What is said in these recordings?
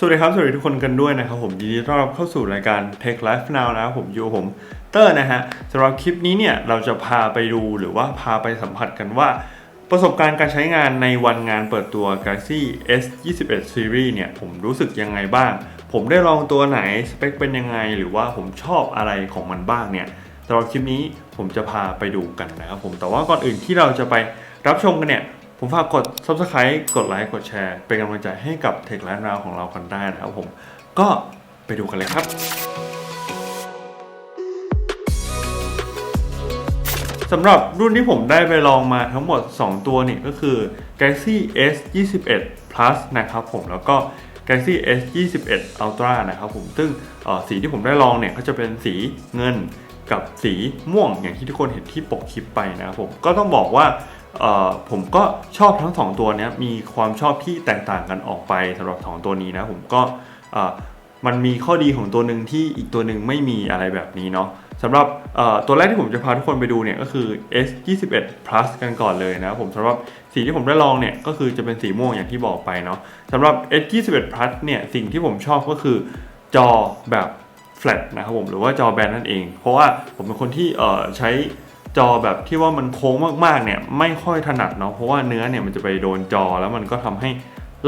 สวัสดีครับ สวัสดีทุกคนกันด้วยนะครับผมยินดีต้อนรับเข้าสู่รายการ Tech Life Now นะครับผมยูผมเตอร์นะฮะสำหรับคลิปนี้เนี่ยเราจะพาไปดูหรือว่าพาไปสัมผัสกันว่า ประสบการณ์การใช้งานในวันงานเปิดตัว Galaxy S 21 Series เนี่ยผมรู้สึกยังไงบ้าง ผมได้ลองตัวไหนสเปคเป็นยังไง หรือว่าผมชอบอะไรของมันบ้างเนี่ยสำหรับคลิปนี้ผมจะพาไปดูกันนะครับผมแต่ว่าก่อนอื่นที่เราจะไปรับชมกันเนี่ย ผมฝากกด subscribe กดไลค์กดแชร์ เป็นกำลังใจให้กับเทคและราวของเรากันได้นะครับผมก็ไปดูกันเลยครับ สำหรับรุ่นที่ผมได้ไปลองมาทั้งหมด 2 ตัวนี่ก็คือ Galaxy S 21 Plus นะครับผมแล้วก็ Galaxy S 21 Ultra นะครับผมซึ่งสีที่ผมได้ลองเนี่ยก็จะเป็นสีเงินกับสีม่วงอย่างที่ทุกคนเห็นที่ปกคลิปไปนะครับผมก็ต้องบอกว่า ผมก็ชอบทั้ง 2 ตัวเนี้ยมีความชอบที่แตกต่างกันออกไปสำหรับ 2 ตัวนี้นะผมก็มันมีข้อดีของตัวหนึ่งที่อีกตัวหนึ่งไม่มีอะไรแบบนี้เนาะสำหรับตัวแรกที่ผมจะพาทุกคนไปดูเนี่ยก็คือ S 21 plus กันก่อนเลยนะผมสำหรับสีที่ผมได้ลองเนี่ยก็คือจะเป็นสีม่วงอย่างที่บอกไปเนาะสำหรับ S 21 plus เนี่ยสิ่งที่ผมชอบก็คือจอแบบ flat นะครับผมหรือว่าจอแบนนั่นเอง เพราะว่าผมเป็นคนที่ใช้ จอแบบที่ว่ามันโค้งมากๆเนี่ยไม่ค่อยถนัดเนาะเพราะว่าเนื้อเนี่ยมันจะไปโดนจอแล้วมันก็ทำให้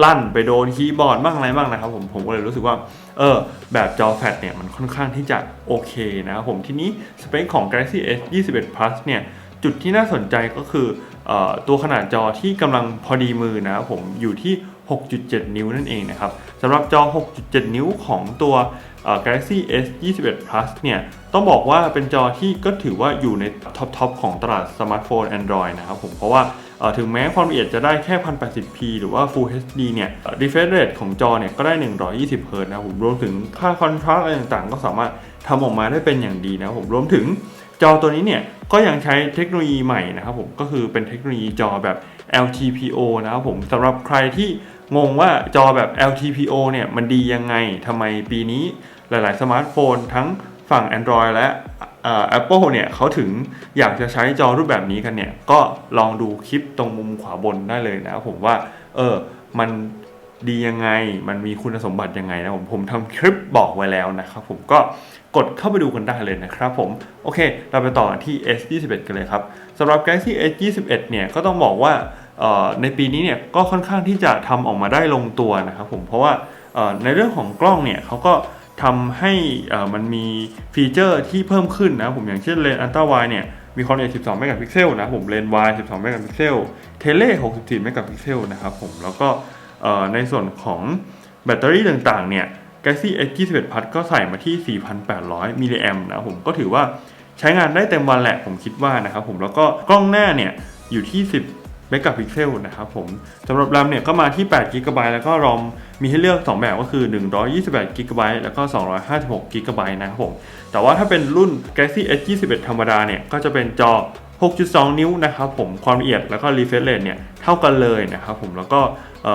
ลั่นไปโดนคีย์บอร์ดบ้างอะไรบ้างนะครับผมผมก็เลยรู้สึกว่าเออแบบจอแฟลชเนี่ยมันค่อนข้างที่จะโอเคนะครับผมทีนี้สเปคของ Galaxy S 21 Plus เนี่ยจุดที่น่าสนใจก็คือออตัวขนาดจอที่กำลังพอดีมือนะครับผมอยู่ที่ 6.7 นิ้วนั่นเองนะครับ สำหรับจอ 6.7 นิ้วของตัว Galaxy S 21 Plus เนี่ย ต้องบอกว่าเป็นจอที่ก็ถือว่าอยู่ในท็อปทอปของตลาดสมาร์ทโฟน Android นะครับผม เพราะว่าถึงแม้ความละเอียดจะได้แค่ 1080p หรือว่า Full HD เนี่ย refresh rate ของจอเนี่ยก็ได้ 120 Hz นะครับผมรวมถึงค่า contrast อะไรต่างๆ ก็สามารถทำออกมาได้เป็นอย่างดีนะครับผมรวมถึงจอตัวนี้เนี่ยก็ยังใช้เทคโนโลยีใหม่นะครับผมก็คือเป็นเทคโนโลยีจอแบบ LTPO นะครับผมสำหรับใครที่ งงว่าจอแบบ LTPO เนี่ยมันดียังไงทำไมปีนี้หลาย ๆ สมาร์ทโฟนทั้งฝั่ง Android และเอ่อ Apple เนี่ยเขาถึงอยากจะใช้จอรูปแบบนี้กันเนี่ย ก็ลองดูคลิปตรงมุมขวาบนได้เลยนะครับผมว่า เออ มันดียังไง มันมีคุณสมบัติยังไงนะผมผมทำคลิปบอกไว้แล้วนะครับผมก็กดเข้าไปดูกันได้เลยนะครับผม โอเค เราไปต่อที่ S21 กันเลยครับสำหรับ Galaxy S21 เนี่ยก็ต้องบอกว่า ในปีนี้เนี่ยก็ค่อนข้างที่จะทำออกมาได้ลงตัวนะครับผมเพราะว่าในเรื่องของกล้องเนี่ยเขาก็ทำให้มันมีฟีเจอร์ที่เพิ่มขึ้นนะผมอย่างเช่นเลนส์อัลตราไวเนี่ยมีความละเอียด 12 เมกะพิกเซลนะผมเลนส์ wide 12 เมกะพิกเซลเทเล 64 เมกะพิกเซลนะครับผมแล้วก็ในส่วนของแบตเตอรี่ต่างๆเนี่ย Galaxy S21 Plus ก็ใส่มาที่ 4,800 มิลลิแอมนะผมก็ถือว่าใช้งานได้เต็มวันแหละผมคิดว่านะครับผมแล้วก็กล้องหน้าเนี่ยอยู่ที่10 เมกะพิกเซลนะครับผมสำหรับ RAM เนี่ยก็มาที่8 g b แล้วก็ ROM มีให้เลือก 2 แบบก็คือ 128 g b แล้วก็ 256 g b นะครับผม แต่ว่าถ้าเป็นรุ่น Galaxy S21 ธรรมดาเนี่ย ก็จะเป็นจอ 6.2 นิ้วนะครับผมความละเอียดแล้วก็ refresh rate เนี่ยเท่ากันเลยนะครับผมแล้วก็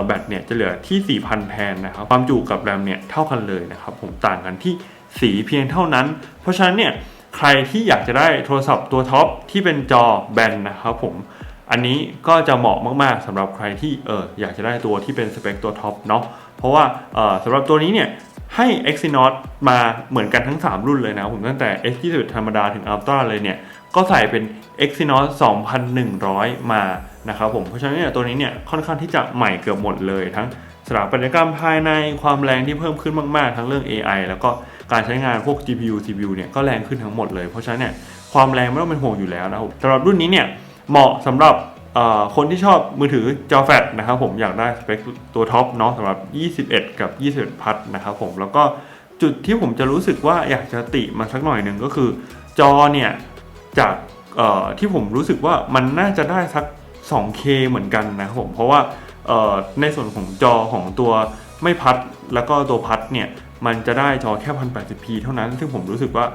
แบตเนี่ยจะเหลือที่ 4,000 แทนนะครับความจุกับ RAM เนี่ยเท่ากันเลยนะครับผมต่างกันที่สีเพียงเท่านั้น เพราะฉะนั้นเนี่ยใครที่อยากจะได้โทรศัพท์ตัวท็อปที่เป็นจอแบนนะครับผม อันนี้ก็จะเหมาะมากๆสำหรับใครที่เอออยากจะได้ตัวที่เป็นสเปคตัวท็อปเนาะเพราะว่าเออสำหรับตัวนี้เนี่ยให้ Exynos มาเหมือนกันทั้ง 3 รุ่นเลยนะผมตั้งแต่ S21 ธรรมดาถึง Ultra เลยเนี่ย ก็ใส่เป็น Exynos 2100 มานะครับผม เพราะฉะนั้นเนี่ยตัวนี้เนี่ยค่อนข้างที่จะใหม่เกือบหมดเลย ทั้งสถาปัตยกรรมภายในความแรงที่เพิ่มขึ้นมาก ๆ ทั้งเรื่อง AI แล้วก็การใช้งานพวก GPU CPU เนี่ยก็แรงขึ้นทั้งหมดเลย เพราะฉะนั้นเนี่ยความแรงไม่ต้องเป็นห่วงอยู่แล้วนะครับสำหรับรุ่นนี้เนี่ย เหมาะสำหรับคนที่ชอบมือถือจอแฟลชนะครับผมอยากได้สเปคตัวท็อปเนาะสำหรับ 21 กับ 21 พัทนะครับผมแล้วก็จุดที่ผมจะรู้สึกว่าอยากจะติมันสักหน่อยหนึ่งก็คือ จอเนี่ยจากที่ผมรู้สึกว่ามันน่าจะได้สัก 2K เหมือนกันนะครับผมเพราะว่าในส่วนของจอของตัวไม่พัดแล้วก็ตัวพัดเนี่ยมันจะได้จอแค่ 1080p เท่านั้น ซึ่งผมรู้สึกว่า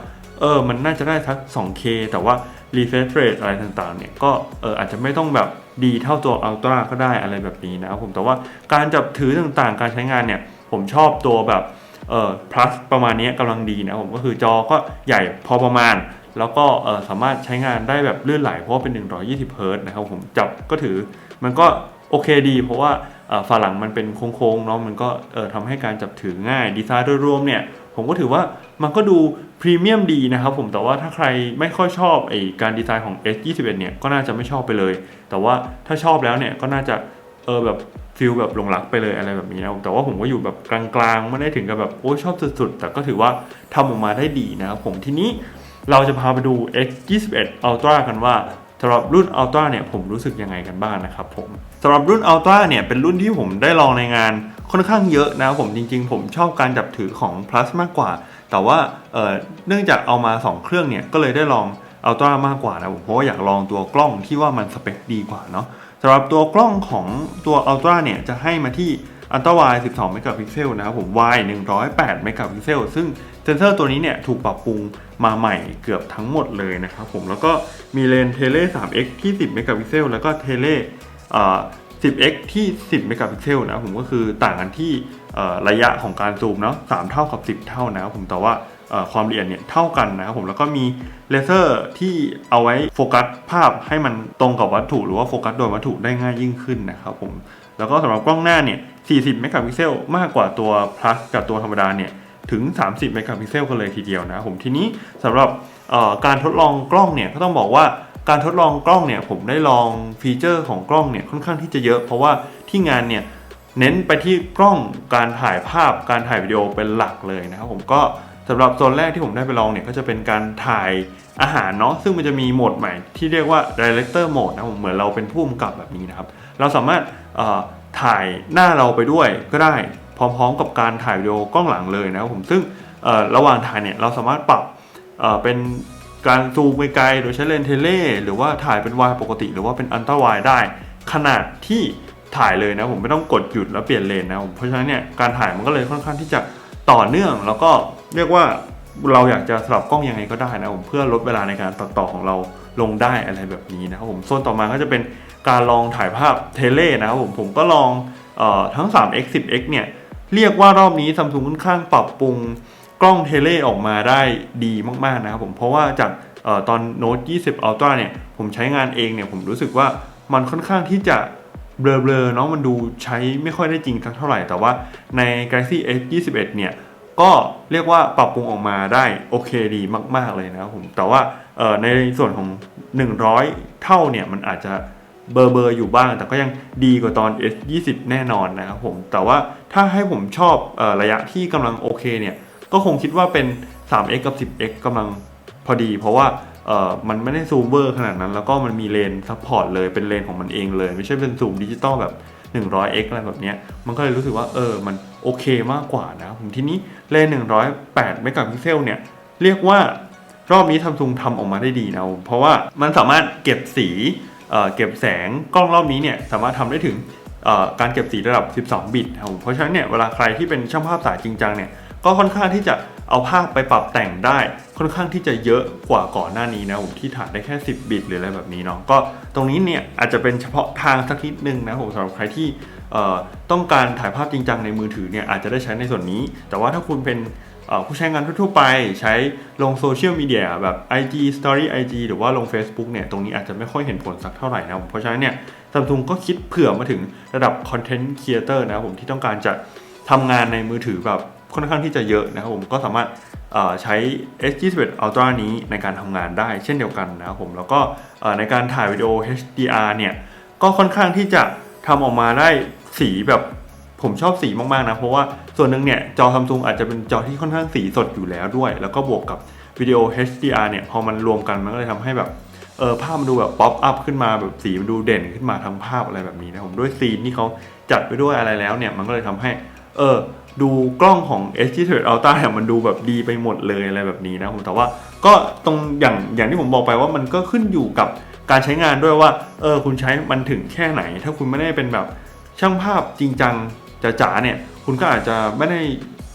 เออมันน่าจะได้สัก 2K แต่ว่า refresh rate อะไรต่างๆเนี่ยก็เอออาจจะไม่ต้องแบบดีเท่าตัว Ultra ก็ได้อะไรแบบนี้นะครับผมแต่ว่าการจับถือต่างๆ การใช้งานเนี่ยผมชอบตัวแบบเออ plus ประมาณนี้กำลังดีนะผมก็คือจอก็ใหญ่พอประมาณ แล้วก็เออสามารถใช้งานได้แบบลื่นไหลเพราะว่าเป็น 120 Hz นะครับผมจับก็ถือมันก็โอเคดี เพราะว่าฝาหลังมันเป็นโค้งๆเนาะมันก็เอ่อทำให้การจับถือง่ายดีไซน์โดยรวมเนี่ยผมก็ถือว่ามันก็ดู พรีเมียมดีนะครับผมแต่ว่าถ้าใครไม่ค่อยชอบไอการดีไซน์ของ S21 เนี่ยก็น่าจะไม่ชอบไปเลย แต่ว่าถ้าชอบแล้วเนี่ยก็น่าจะเออแบบฟิลแบบหลงรักไปเลยอะไรแบบนี้นะแต่ว่าผมก็อยู่แบบกลางๆ ไม่ได้ถึงกับแบบโอ้ชอบสุดๆ แต่ก็ถือว่าทำออกมาได้ดีนะครับผมทีนี้เราจะพาไปดู X21 Ultra กันว่า สำหรับรุ่น Ultra เนี่ยผมรู้สึกยังไงกันบ้างนะครับผมสำหรับรุ่น Ultra เนี่ยเป็นรุ่นที่ผมได้ลองในงานค่อนข้างเยอะนะผมจริงๆ ผมชอบการจับถือของ Plus มากกว่า แต่ว่าเเนื่องจากเอามา 2 เครื่องเนี่ยก็เลยได้ลอง Ultra มากกว่านะผมเพราะว่าอยากลองตัวกล้องที่ว่ามันสเปคดีกว่าเนาะสำหรับตัวกล้องของตัว Ultra เนี่ยจะให้มาที่ Ultra Wide 12 เมกะพิกเซลนะครับผม Wide 108 เมกะพิกเซล ซึ่งเซนเซอร์ตัวนี้เนี่ยถูกปรับปรุง มาใหม่เกือบทั้งหมดเลยนะครับผมแล้วก็มีเลนเทเล 3x ที่ 10 เมกะพิกเซลแล้วก็เทเล่ 10x ที่ 10 เมกะพิกเซลนะผมก็คือต่างกันที่ระยะของการซูมเนาะ3เท่ากับ 10 เท่านะครับผมแต่ว่าความละเอียดเนี่ยเท่ากันนะครับผมแล้วก็มีเลเซอร์ที่เอาไว้โฟกัสภาพให้มันตรงกับวัตถุ หรือว่าโฟกัสโดนวัตถุได้ง่ายยิ่งขึ้นนะครับผมแล้วก็สำหรับกล้องหน้าเนี่ย 40 เมกะพิกเซลมากกว่าตัว plus กับตัวธรรมดาเนี่ย ถึง 30 เมกะพิกเซลกันเลยทีเดียวนะผมทีนี้สำหรับการทดลองกล้องเนี่ยก็ต้องบอกว่าการทดลองกล้องเนี่ยผมได้ลองฟีเจอร์ของกล้องเนี่ยค่อนข้างที่จะเยอะ เพราะว่าที่งานเนี่ยเน้นไปที่กล้องการถ่ายภาพการถ่ายวิดีโอเป็นหลักเลยนะครับผมก็สำหรับโซนแรกที่ผมได้ไปลองเนี่ยก็จะเป็นการถ่ายอาหารเนาะซึ่งมันจะมีโหมดใหม่ที่เรียกว่า Director Mode นะผมเหมือนเราเป็นผู้กำกับแบบนี้นะครับ เราสามารถถ่ายหน้าเราไปด้วยก็ได้ พร้อมๆ กับการถ่ายวิดีโอกล้องหลังเลยนะครับผมซึ่งระหว่างถ่ายเนี่ยเราสามารถปรับเเป็นการซูมไกลๆโดยใช้เลนส์เทเลหรือว่าถ่ายเป็นวายปกติ หรือว่าเป็นอัลตร้าไวได้ ขนาดที่ถ่ายเลยนะผมไม่ต้องกดหยุดแล้วเปลี่ยนเลนนะผมเพราะฉะนั้นเนี่ยการถ่ายมันก็เลยค่อนข้างที่จะต่อเนื่อง แล้วก็เรียกว่าเราอยากจะสลับกล้องยังไงก็ได้นะผมเพื่อลดเวลาในการตัดต่อของเราลงได้อะไรแบบนี้นะครับผมส่วนต่อมาก็จะเป็นการลองถ่ายภาพเทเลนะครับผมผมก็ลองเอ่อทั้ง 3x 10x เนี่ย เรียกว่ารอบนี้ซัมซุงค่อนข้างปรับปรุงกล้องเทเลออกมาได้ดีมากๆนะครับผมเพราะว่าจากออตอน Note 20 Ultra เนี่ยผมใช้งานเองเนี่ยผมรู้สึกว่ามันค่อนข้างที่จะเบลอๆเนาะมันดูใช้ไม่ค่อยได้จริงสักเท่าไหร่ แต่ว่าใน Galaxy S 21เนี่ยก็เรียกว่าปรับปรุงออกมาได้โอเคดีมาก ๆเลยนะครับผมแต่ว่าในส่วนของ 100 เท่าเนี่ยมันอาจจะ เบอร์เบอร์อยู่บ้าง แต่ก็ยังดีกว่าตอน S 20 แน่นอนนะครับผม แต่ว่าถ้าให้ผมชอบอระยะที่กำลังโอเคเนี่ย ก็คงคิดว่าเป็น 3x กับ 10x กำลังพอดี เพราะว่ามันไม่ได้ซูมเบอร์ขนาดนั้น แล้วก็มันมีเลนซัพพอร์ตเลยเป็นเลนของมันเองเลย ไม่ใช่เป็นซูมดิจิตอลแบบ 100x อะไรแบบนี้มันก็เลยรู้สึกว่าเออมันโอเคมากกว่านะผมทีนี้เลน108เมกะพิกเซลเนี่ยเรียกว่ารอบนี้ทำซุงทำออกมาได้ดีนะ เพราะว่ามันสามารถเก็บสี เเก็บแสงกล้องรอบนี้เนี่ยสามารถทำได้ถึงการเก็บสีระดับ 12 บิตครับผมเพราะฉะนั้นเนี่ยเวลาใครที่เป็นช่างภาพสายจริงจังเนี่ยก็ค่อนข้างที่จะเอาภาพไปปรับแต่งได้ค่อนข้างที่จะเยอะกว่าก่อนหน้านี้นะผมที่ถ่ายได้แค่ 10 บิตหรืออะไรแบบนี้เนาะก็ตรงนี้เนี่ยอาจจะเป็นเฉพาะทางสักนิดนึงนะผมสำหรับใครที่ต้องการถ่ายภาพจริงจังในมือถือเนี่ยอาจจะได้ใช้ในส่วนนี้ แต่ว่าถ้าคุณเป็น ผู้ใช้งานทั่วๆไปใช้ลงโซเชียลมีเดียแบบ IG Story IG หรือว่าลง Facebook เนี่ยตรงนี้อาจจะไม่ค่อยเห็นผลสักเท่าไหร่นะเพราะฉะนั้นเนี่ยซัมซุงก็คิดเผื่อมาถึงระดับคอนเทนต์ครีเอเตอร์นะครับผมที่ต้องการจะทำงานในมือถือแบบค่อนข้างที่จะเยอะนะครับผมก็สามารถเอ่อใช้ S21 Ultra นี้ในการทำงานได้เช่นเดียวกันนะครับผมแล้วก็ในการถ่ายวิดีโอ HDR เนี่ยก็ค่อนข้างที่จะทำออกมาได้สีแบบ ผมชอบสีมากๆนะ เพราะว่าส่วนหนึ่งเนี่ย จอซัมซุงอาจจะเป็นจอที่ค่อนข้างสีสดอยู่แล้วด้วย แล้วก็บวกกับวิดีโอ HDR เนี่ย พอมันรวมกันมันก็เลยทำให้แบบเออภาพมันดูแบบป๊อปอัพขึ้นมาแบบสีมันดูเด่นขึ้นมาทั้งภาพอะไรแบบนี้นะผมด้วยซีนที่เขาจัดไปด้วยอะไรแล้วเนี่ย มันก็เลยทำให้ เออดูกล้องของ S23 Ultra เนี่ยมันดูแบบดีไปหมดเลยอะไรแบบนี้นะผมแต่ว่าก็ตรงอย่างอย่างที่ผมบอกไปว่ามันก็ขึ้นอยู่กับการใช้งานด้วยว่าเออคุณใช้มันถึงแค่ไหน ถ้าคุณไม่ได้เป็นแบบช่างภาพจริงจัง จ๋าๆเนี่ยคุณก็อาจจะไม่ได้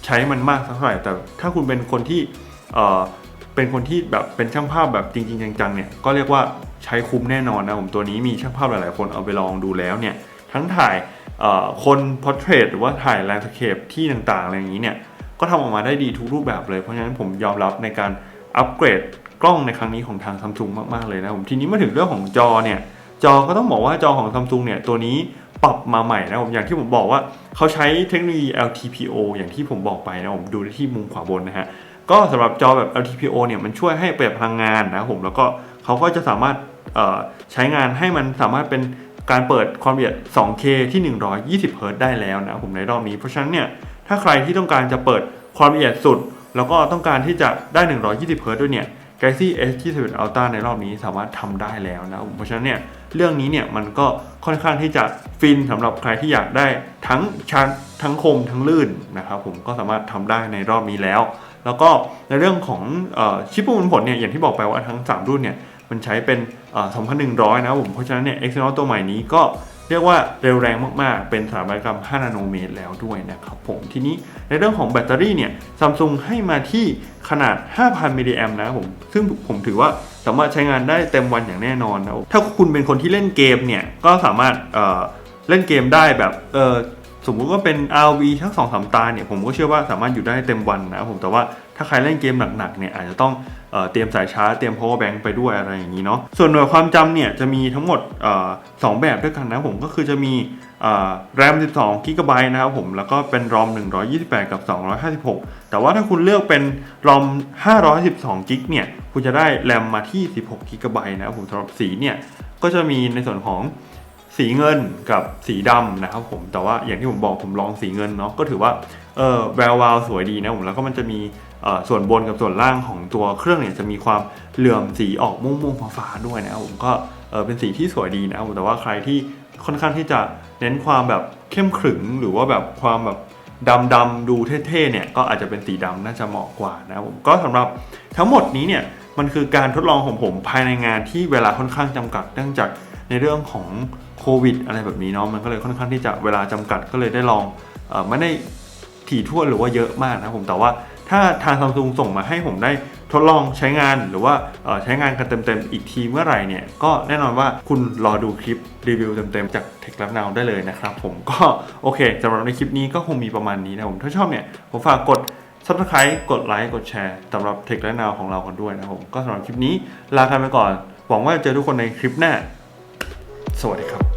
ใช้มันมากสักเท่าไหร่แต่ถ้าคุณเป็นคนที่เออเป็นคนที่แบบเป็นช่างภาพแบบจริง ๆ จังๆเนี่ยก็เรียกว่าใช้คุ้มแน่นอนนะผมตัวนี้มีช่างภาพหลายๆ คนเอาไปลองดูแล้วเนี่ยทั้งถ่ายคนพอร์เทรตหรือว่าถ่ายแลนด์สเคปที่ต่างๆอะไรอย่างนี้เนี่ยก็ทำออกมาได้ดีทุกรูปแบบเลย เพราะฉะนั้นผมยอมรับในการอัปเกรดกล้องในครั้งนี้ของทางซัมซุงมากๆเลยนะผมทีนี้มาถึงเรื่องของจอเนี่ย จอก็ต้องบอกว่าจอของ Samsung เนี่ยตัวนี้ปรับมาใหม่นะผมอย่างที่ผมบอกว่าเขาใช้เทคโนโลยี LTPO อย่างที่ผมบอกไปนะผมดูได้ที่มุมขวาบนนะฮะก็สำหรับจอแบบ LTPO เนี่ยมันช่วยให้ประหยัดพลังงานนะครับผมแล้วก็เขาก็จะสามารถใช้งานให้มันสามารถเป็นการเปิดความละเอียด 2K ที่ 120 Hz ได้แล้วนะครับผมในรอบนี้ เพราะฉะนั้นเนี่ยถ้าใครที่ต้องการจะเปิดความละเอียดสุด แล้วก็ต้องการที่จะได้ 120 Hz ด้วยเนี่ย Galaxy S21 Ultra ในรอบนี้สามารถทำได้แล้วนะผมเพราะฉะนั้นเนี่ยเรื่องนี้เนี่ยมันก็ค่อนข้างที่จะฟินสำหรับใครที่อยากได้ทั้งชันทั้งคมทั้งลื่นนะครับผมก็สามารถทำได้ในรอบนี้แล้ว แล้วก็ในเรื่องของอชิปประมวลผลเนี่ยอย่างที่บอกไปว่าทั้ง 3 รุ่นเนี่ยมันใช้เป็น 2100 นะครับผมเพราะฉะนั้นเนี่ย Exynos ตัวใหม่นี้ก็ เรียกว่าเร็วแรงมากๆ เป็นสถาปัตยกรรม 5 นาโนเมตรแล้วด้วยนะครับผม ทีนี้ในเรื่องของแบตเตอรี่เนี่ยซัมซุงให้มาที่ขนาด 5,000 มิลลิแอมนะผม ซึ่งผมถือว่าสามารถใช้งานได้เต็มวันอย่างแน่นอนนะถ้าคุณเป็นคนที่เล่นเกมเนี่ย ก็สามารถเเล่นเกมได้แบบสมมุติว่าเป็น RV ทั้งสองสามตาเนี่ยผมก็เชื่อว่าสามารถอยู่ได้เต็มวันนะผมแต่ว่าถ้าใครเล่นเกมหนักๆเนี่ยอาจจะต้อง เตรียมสายชาร์จเตรียม power bank ไปด้วยอะไรอย่างนี้เนาะส่วนหน่วยความจำเนี่ยจะมีทั้งหมดสองแบบด้วยกันนะผมก็คือจะมีเอ่อ RAM 12 g b นะครับผม แล้วก็เป็น ROM 128 กับ 256 แต่ว่าถ้าคุณเลือกเป็น ROM 512 g b เนี่ย คุณจะได้ RAM มาที่ 16 g b นะครับผมสำหรับสีเนี่ย ก็จะมีในส่วนของสีเงินกับสีดำนะครับผม แต่ว่าอย่างที่ผมบอกผมลองสีเงินเนาะ ก็ถือว่า เออแวววาวสวยดีนะผม แล้วก็มันจะมี ส่วนบนกับส่วนล่างของตัวเครื่องเนี่ยจะมีความเหลื่อมสีออกม่วงๆฟ้าๆด้วยนะครับผมก็เออเป็นสีที่สวยดีนะครับแต่ว่าใครที่ค่อนข้างที่จะเน้นความแบบเข้มขรึงหรือว่าแบบความแบบดำดำๆดูเท่ๆเนี่ยก็อาจจะเป็นสีดำน่าจะเหมาะกว่านะครับผมก็สำหรับทั้งหมดนี้เนี่ยมันคือการทดลองของผมภายในงานที่เวลาค่อนข้างจำกัดเนื่องจากในเรื่องของโควิด อะไรแบบนี้เนาะมันก็เลยค่อนข้างที่จะเวลาจำกัดก็เลยได้ลองออไม่ได้ถี่ถ้วหรือว่าเยอะมากนะผมแต่ว่า ถ้าทางซัมซุงส่งมาให้ผมได้ทดลองใช้งานหรือว่าใช้งานกันเต็มๆอีกทีเมื่อไหร่เนี่ยก็แน่นอนว่าคุณรอดูคลิปรีวิวเต็มๆจาก Tech Lab Now ได้เลยนะครับผมก็โอเคสำหรับในคลิปนี้ก็คงมีประมาณนี้นะผมถ้าชอบเนี่ยผมฝากกด subscribe กดไลค์กดแชร์สำหรับ Tech Lab Now ของเรากันด้วยนะผมก็สำหรับคลิปนี้ลากันไปก่อน หวังว่าจะเจอทุกคนในคลิปหน้า สวัสดีครับ